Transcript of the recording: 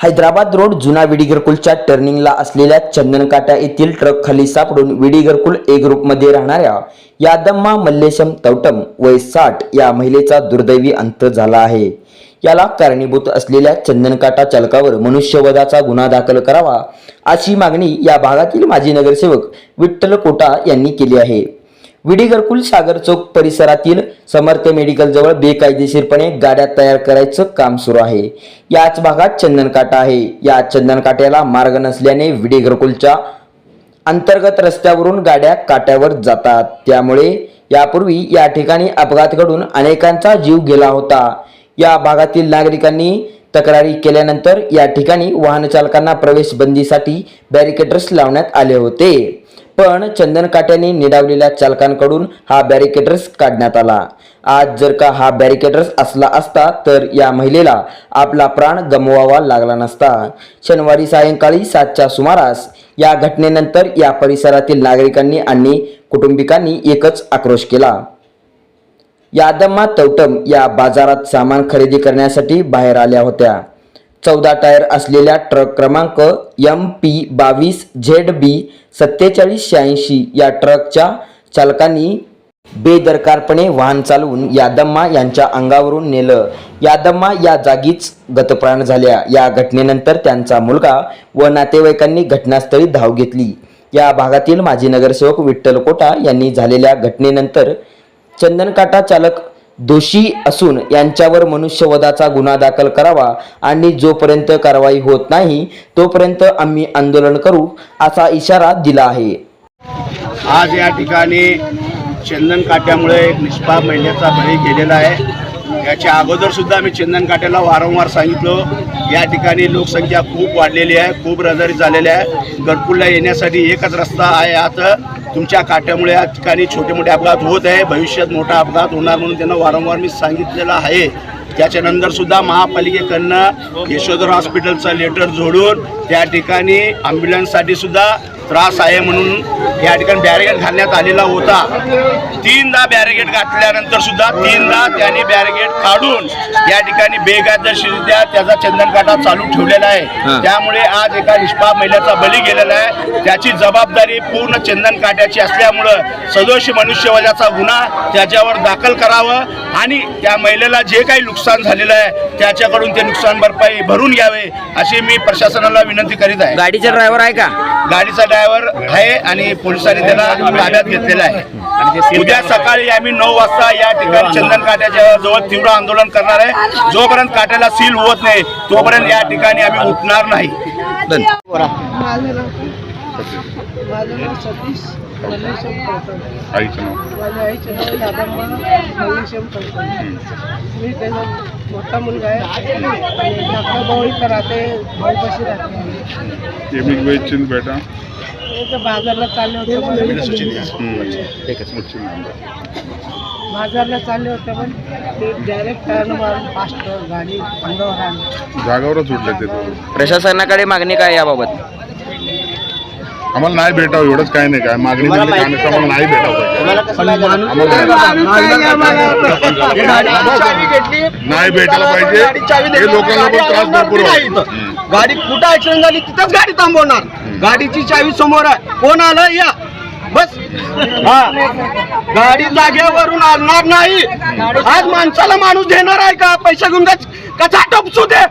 Hyderabad road जुना विडीगरकुलच्या टर्निंगला असलेल्या चंदनकाटा येथील ट्रक खाली सापडून विडीगरकुल ए ग्रुपमध्ये राहणाऱ्या यादम्मा मल्लेशम तवटम वय साठ या महिलेचा दुर्दैवी अंत झाला आहे. याला कारणीभूत असलेल्या चंदनकाटा चालकावर मनुष्यवधाचा गुन्हा दाखल करावा अशी मागणी या भागातील माजी नगरसेवक विठ्ठल कोटा यांनी केली आहे. विडी घरकुल सागर चौक परिसरातील समर्थ मेडिकल जवळ बेकायदेशीरपणे गाड्या तयार करायचं काम सुरू आहे. याच भागात चंदनकाटा आहे. या चंदनकाट्याला मार्ग नसल्याने विडी घरकुलच्या अंतर्गत रस्त्यावरून गाड्या काट्यावर जातात. त्यामुळे यापूर्वी या ठिकाणी अपघात घडून अनेकांचा जीव गेला होता. या भागातील नागरिकांनी तक्रारी केल्यानंतर या ठिकाणी वाहन चालकांना प्रवेश बंदीसाठी बॅरिकेडर्स लावण्यात आले होते. पण चंदन काट्याने निडावलेल्या चालकांकडून हा बॅरिकेडर्स काढण्यात आला. आज जर का हा बॅरिकेडर्स असला असता तर या महिलेला आपला प्राण गमवावा लागला नसता. शनिवारी सायंकाळी सातच्या सुमारास या घटनेनंतर या परिसरातील नागरिकांनी आणि कुटुंबिकांनी एकच आक्रोश केला. यादम्मा तवटम या बाजारात सामान खरेदी करण्यासाठी बाहेर आल्या होत्या. चौदा टायर असलेल्या ट्रक क्रमांक एम पी बावीस झेड बी सत्तेचाळीस शहाऐंशी या ट्रकच्या चालकांनी बेदरकारपणे वाहन चालवून यादम्मा यांच्या अंगावरून नेलं. यादम्मा या जागीच गतप्राण झाल्या. या घटनेनंतर त्यांचा मुलगा व नातेवाईकांनी घटनास्थळी धाव घेतली. या भागातील माजी नगरसेवक विठ्ठल कोटा यांनी झालेल्या घटनेनंतर चंदनकाटा चालक दोषी असून यांच्यावर मनुष्यवधाचा गुन्हा दाखल करावा आणि जोपर्यंत कारवाई होत नाही तोपर्यंत आम्ही आंदोलन करू असा इशारा दिला आहे. आज या ठिकाणी चंदन काट्यामुळे एक निष्पाप बळी गेलेला आहे. याच्या अगोदर सुद्धा मी चंदन काट्याला वारंवार सांगितलं. या ठिकाणी लोकसंख्या खूप वाढलेली आहे खूप रहदारी झालेली आहे. घरकुलला येण्यासाठी एकच रस्ता आहे आता तुमच्या काट्यामुळे या ठिकाणी छोटे मोठे अपघात होत आहे. भविष्यात मोठा अपघात होणार म्हणून त्यांना वारंवार मी सांगितलेलं आहे. त्याच्यानंतर सुद्धा महापालिकेकडनं यशोधर हॉस्पिटलचं लेटर जोडून त्या ठिकाणी ॲम्ब्युलन्ससाठी सुद्धा त्रास आहे म्हणून या ठिकाणी बॅरिगेड घालण्यात आलेला होता. तीनदा बॅरिगेड घातल्यानंतर सुद्धा तीनदा त्यांनी बॅरिगेड काढून या ठिकाणी बेकायदेशीरित्या त्याचा चंदनकाटा चालू ठेवलेला आहे. त्यामुळे आज एका निष्पाप महिलेचा बळी गेलेला आहे. त्याची जबाबदारी पूर्ण चंदनकाट्याची असल्यामुळं सदोषी मनुष्यवधाचा गुन्हा त्याच्यावर दाखल करावं आणि त्या महिलेला जे काही नुकसान झालेलं आहे त्याच्याकडून ते नुकसान भरपाई भरून घ्यावे अशी मी प्रशासनाला विनंती करीत आहे. गाडीचा ड्रायव्हर आहे का? गाडीचा ड्रायव्हर आहे आणि पोलिसांनी त्याला ताब्यात घेतलेला आहे. उद्या सकाळी आम्ही नऊ वाजता या ठिकाणी चंदन काट्याच्या जवळ तीव्र आंदोलन करणार आहे. जोपर्यंत काट्याला सील होत नाही तोपर्यंत या ठिकाणी आम्ही उठणार नाही. माझं नाव सतीश. आईचं नाव? माझ्या आईचे नाव यादम्मा मल्लेशम कळतं मी त्याचा मोठा मुलगा आहे. आणि धाकटा भाऊ इथं राहते भाऊपाशी राहते. ये मी वेचिन बेटा. ते बाजारला चालले होते पण बाजारला चालले होते पण ते डायरेक्ट टायरनं मारून फास्ट गाडी अंगावर आली. जागावरच उठले ते दोघं. प्रशासनाकडे मागणी काय याबाबत? आम्हाला नाही भेटावं एवढंच काय नाही काय मागणी दिली काय नाही, आम्हाला नाही? भेटावं. पाहिजे नाही. भेटायला पाहिजे हे लोकांना पण त्रास भरपूर होतो. हम्म. गाडी कुठं ऍक्सिडेंट झाली? तिथंच गाडी थांबवणार. गाडीची चावी समोर आहे. कोण आलं? या. बस. हा. गाडी जागेवरून आणणार नाही. आज माणसाला माणूस देणार आहे का? पैसे घेऊन का कचा टपसू दे